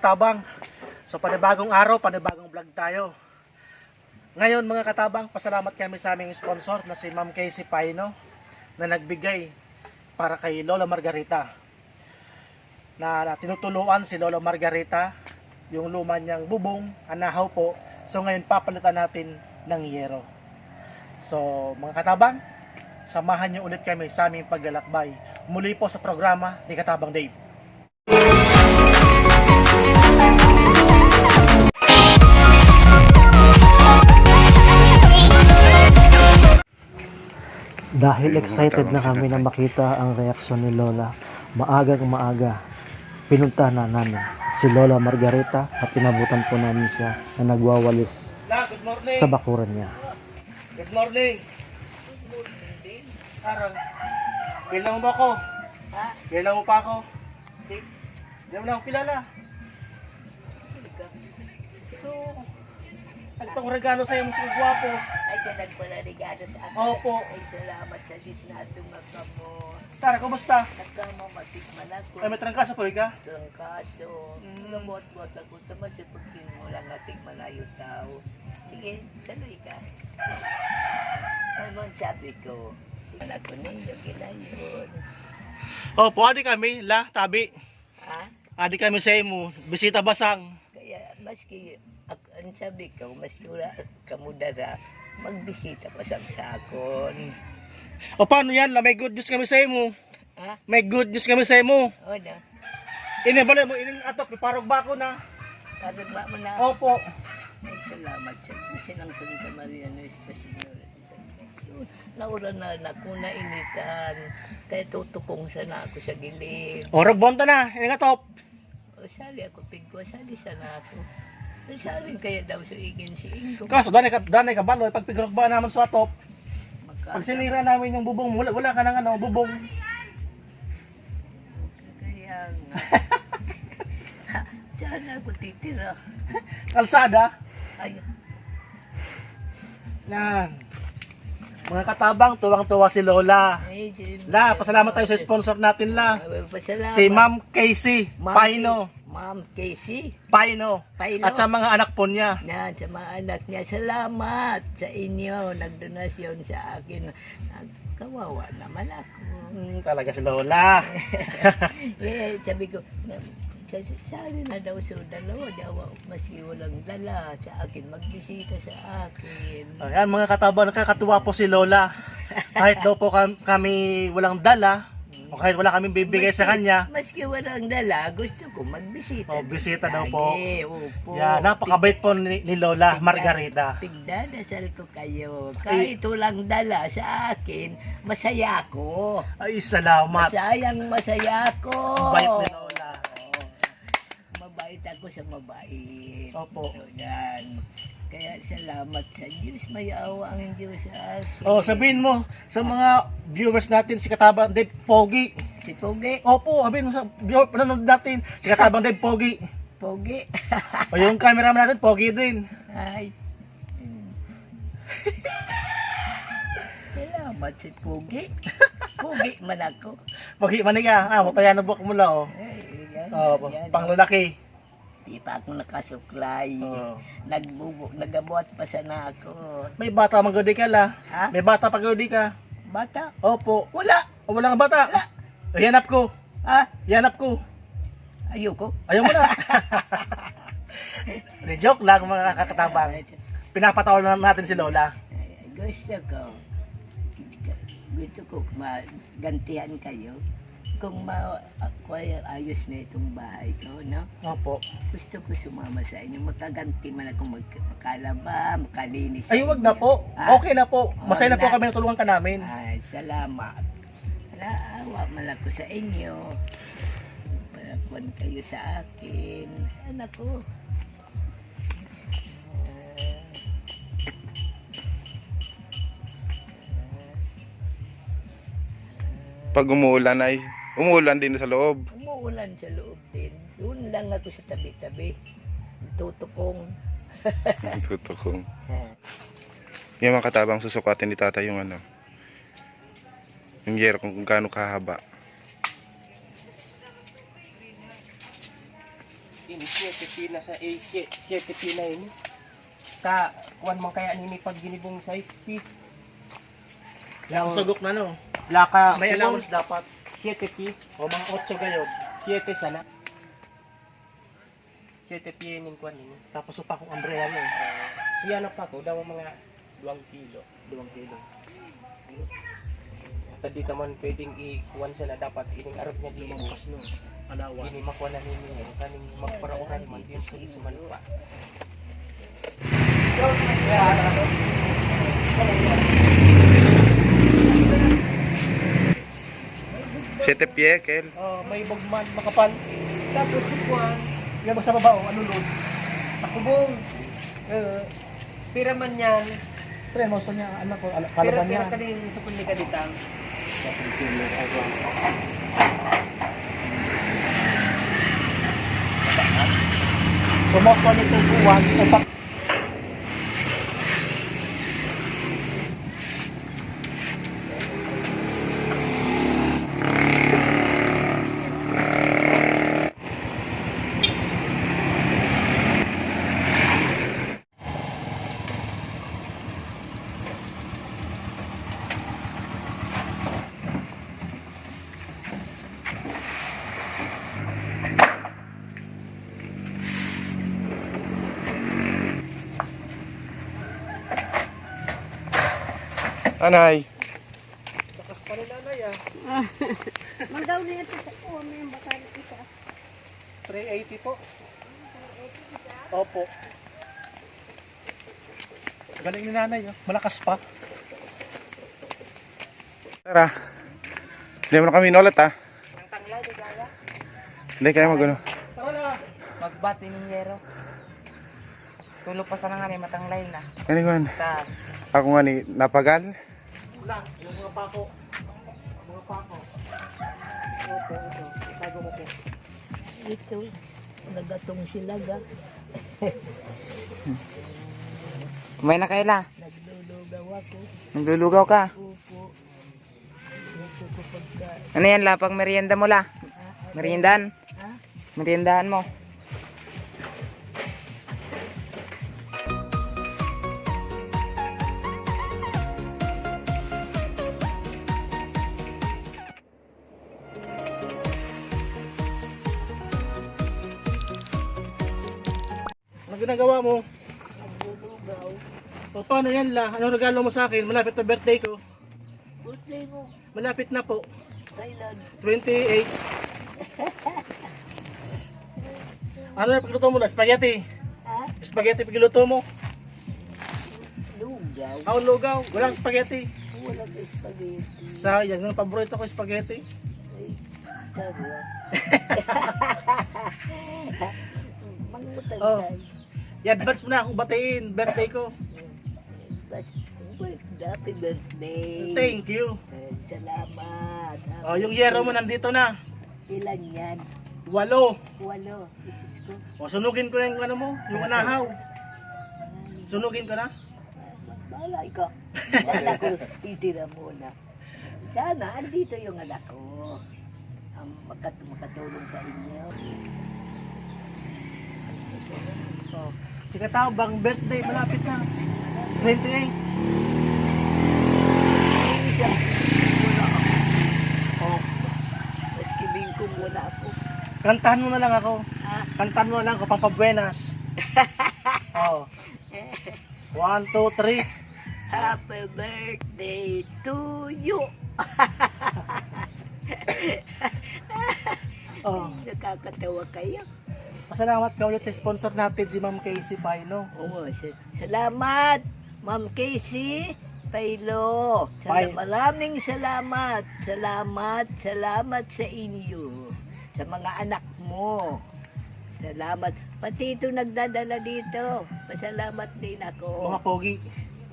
katabang. So panibagong araw, panibagong vlog tayo. Ngayon mga katabang, pasalamat kami sa aming sponsor na si Ma'am Casey Paino na nagbigay para kay Lola Margarita. Na, tinutuluan si Lola Margarita yung luma niyang bubong, anahaw po. So ngayon papalitan natin ng yero. So mga katabang, samahan niyo ulit kami sa aming paglalakbay. Muli po sa programa ni Katabang Dave. Dahil excited na kami na makita ang reaksyon ni Lola, maagang maaga, pinunta na namin si Lola Margarita at inabutan po namin siya na nagwawalis sa bakuran niya. Good morning. Arang, bilang mo ako. Ha? Bilang mo pa ako. Hindi mo na ako kilala. So, nagtong regalo sa'yo mo sa gwapo. Ay, siya nagpalaligado sa akin. Opo. Ay, salamat sa Diyos na tumaka mo. Tara, kumusta? Nagkama matikman ako. Ay, may trangkaso po ka? Ang kaso, Mm. gamot-bot ako tama sa pagkin mo lang nating malayo tao. Sige, tuloy ka. Ano sabi ko? Sige, ako ninyo ginayon. Opo, adi kami, la, tabi. Ha? Adi kami sa imo, bisita basang. Kaya, maski, ang sabi ko, maski wala kamudara, magbisita pa sa sakon. O paano yan, la, may good news kami sa imo. Ha? May good news kami sa imo. O na? Ini bali mo, ining atok, iparog ba ako na? Sabi ba mo na? Opo. Ay, salamat sa Diyos. Sinang Santa Maria Nuestra Jesus. Naura na na ko na initan. Kaya tutukong sana ako sa gilid. O, ragbonta na, ining atop. O sali ako pigko. Sali sana ako. O sali kaya daw sa igin si Ingo. Kaso, danay ka, danay ka balo, pag pigurog ba naman sa atop, pag sinira namin yung bubong, wala, wala ka ng ano, bubong. Kaya nga. Saan ako titira? Kalsada. Ay, Yan. Mga katabang, tuwang-tuwa si Lola. ay, La, pasalamat tayo sa sponsor natin, La. Ay, pasalamat. Si Ma'am Casey Ma'am Paino. Ma'am Casey. Paino. Paino. At sa mga anak po niya. Yan, sa mga anak niya, salamat sa inyo. Nagdonasyon sa akin. Kawawa naman ako. Hmm, talaga si Lola. eh, sabi ko, sabi na daw sa dalawa, daw maski walang dala sa akin, magbisita sa akin. Ayan mga katabang, nakakatuwa po si Lola. Kahit daw po kam- kami walang dala, o kahit wala kaming bibigay sa kanya, Maski walang dala, gusto ko magbisita. Oh, bisita daw po. Ay, opo. yan, napakabait po ni, ni Lola Margarita. Pigdadasal ko kayo. Kahit walang dala sa akin, masaya ko. Ay, salamat. Masayang masaya ko. Bait ni Lola. Mabait ako sa mabait. Opo. So, yan. Kaya salamat sa Diyos. May awa ang Diyos sa akin. Oh, sabihin mo sa mga viewers natin si Katabang Dave Pogi. Si Pogi. Opo, sabihin mo sa viewer nanonood natin si Katabang Dave Pogi. Pogi. O yung cameraman natin Pogi din. Ay. Salamat si Pogi. Pogi man ako. Pogi maniga. Ah, matayan na buhok mo la oh. Ay, yan, Oh, yan. panglalaki. Di pa ako nakasuklay. Oo. Nagbubo, nagabuhat pa sana ako. May bata magudi ka la. Ha? May bata pagudi ka. Bata? Opo. Wala. O wala nga bata. Ihanap ko. Ha? Ihanap ko. Ayoko. Ayaw mo na. Hindi, joke lang mga kakatabang. Pinapatawa na natin si Lola. Ay, Gusto ko. Gusto ko magantihan kayo. Kung ma ako ay ayos na itong bahay ko, no? Opo. Gusto ko sumama sa inyo. Makaganti man ako mag makalaba, makalinis. sa Ay, wag na po. Ha? Okay na po. Masaya na po Wala. kami natulungan ka namin. Ay, salamat. Naawa man ako sa inyo. Parakuan kayo sa akin. Anak ko. Pag umuulan ay umuulan din sa loob. Umuulan sa loob din. Doon lang ako sa tabi-tabi. Tutukong. Tutukong. Ha. Yung mga katabang susukatin ni tata yung ano. Yung yero kung, kung gaano kahaba. ini 7 pina sa eh 7 pina ini. Sa kuan man kaya nini pag ginibong sa SP. Yung sugok na no. Laka May allowance dapat. 7 pi, O mga 8 gayod. 7 sana. 7 pi ning kuan ini. Tapos upa kong umbrella mo. Siya na pa ko daw mga 2 kilo. 2 kilo. At di man pwedeng i-kuan sana dapat ining arab niya di Limang kas no. Alawan. ini makuha na ninyo kaning magparauran man yun sa isumalupa. Siete pie, Kel. Oh, may bugman, makapal. Tapos kuwan, Yan mo sa baba, oh, ano load. Akubong. Eh, pira man yan. Pre, mo niya, anak ko, ala- Pira kalaban pira niya. ka din sa kundi ka ditang. Sumos ko nito buwan, upak. Anay. Lakas pa rin nanay ah. Magaw na ito sa kuha mo yung bakal isa. 380 po. Opo. Galing ni nanay, oh. malakas pa. Tara. Hindi mo na kami inulit ha. Hindi kaya mag ano. Tara na. Magbati ng yero. Tulog pa sana nga ni matanglay na. Ano? Tas, Ako nga ni napagal. Wala, yung mga pako. Mga pako. Opo, ito. Itago mo po. ito, nagatong silaga, kumain na kaila. naglulugaw ako, Naglulugaw ka. ko Ano yan la? Pag merienda mo la? Meriendahan? Meriendahan mo. Ginagawa mo? naglulugaw, O paano yan la? Anong regalo mo sa akin? Malapit na birthday ko. birthday mo, Malapit na po. kailan, 28. Ano na pagluto mo na? Spaghetti. ha, Spaghetti pagluto mo. lugaw, Ako lugaw. Walang spaghetti. walang spaghetti, Sayang. Ang paborito ko spaghetti. ay, sarwa. Mangutang Oh. tayo. I-advance mo na akong batiin. Birthday ko. Happy birthday. Thank you. Eh, Salamat. Oh, yung yero mo nandito na. Ilan yan? Walo. Walo. Isis ko. O sunugin ko na yung ano mo, yung anahaw. Sunugin ko na. Malay ka. Sana ko titira muna. Sana andito yung anak ko. Ang makat makatulong sa inyo. Oh. Si Katao, bang birthday, malapit na. 28. Isa, wala ako. Oh. Maski bingkong wala ako. Kantahan mo na lang ako. Ah, Kantahan mo na lang ako, pampabuenas. oh. One, two, three. happy birthday to you. Oh. Nakakatawa kayo. Pasalamat ka ulit sa sponsor natin, si Ma'am Casey Paino. Oo, sa- salamat, Ma'am Casey Pailo. Pai- maraming salamat, salamat, salamat sa inyo, sa mga anak mo. Salamat. Pati ito nagdadala dito. Pasalamat din ako. Mga pogi.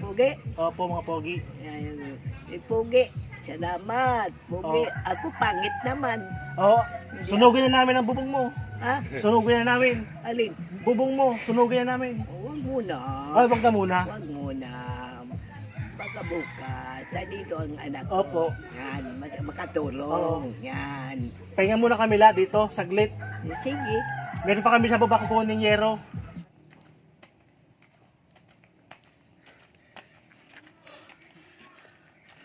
Pugi. Opo, mga pogi. Ayan. Eh, Pugi. Salamat. Pugi. Oh. Ako pangit naman. Oh, sunugin na namin ang bubong mo. Ha? Sunugin na namin. Alin? Bubong mo, sunugin na namin. Huwag muna. Ay, wag na muna. Huwag muna. Baka bukas. Nandito ang anak ko. Opo. Yan. mak- Makatulong. Oo. Yan. Pahinga muna kami la dito, saglit. Sige. Meron pa kami sa baba kukunin yero.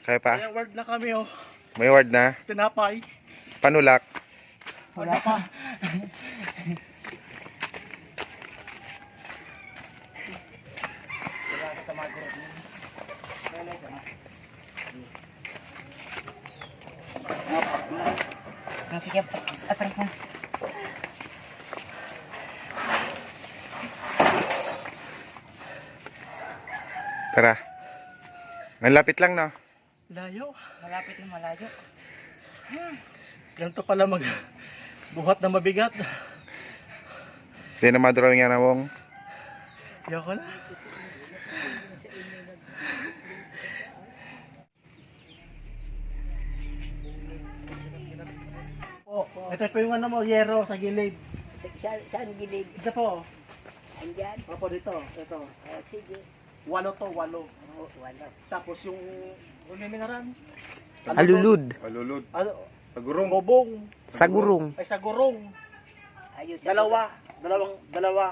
Kaya pa? Kaya word na kami oh. May word na. Tinapay. Panulak. Wala pa. Sige, atras na. Tara. Ang lapit lang, no? Layo. Malapit na malayo. Ganito pala mag buhat na mabigat. Hindi na madrawing yan awong. Yoko na. Oh, ito po yung ano mo, yero sa gilid. Sa, sa, saan gilid? Ito po. Andyan? Opo dito. Ito. Ah, sige. Walo to, walo. Oh, wala. Tapos yung ano yung ngaran? Alulud. Alulod. Ano? Agurong. Bobong. Sagurong. Ay sa gurong. Ayos. Dalawa. Dalawang, dalawa.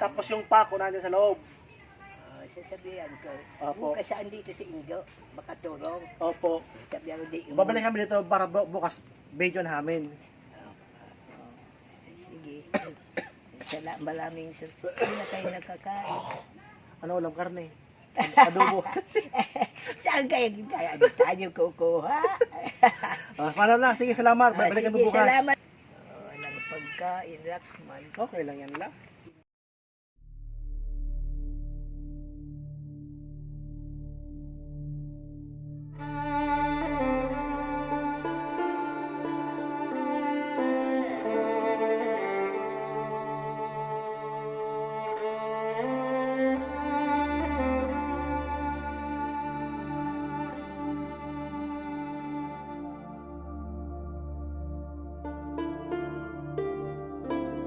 Tapos yung pako nandiyan sa loob. Uh, sasabihan ko. Opo. Kung saan dito si Ingo, makatulong. Opo. Sabihan ko di. Babalik kami dito para bu- bukas video namin. Sige. Sala, maraming sa... Na kayo nakakain? Ano ulam karne? Adobo. Saan kayo tayo, tayo kukuha? Ah, paano na? Sige, salamat. Babalik kami Sige, bukas. Salamat. Oh, walang pagkain, Lakman. Okay lang yan lang.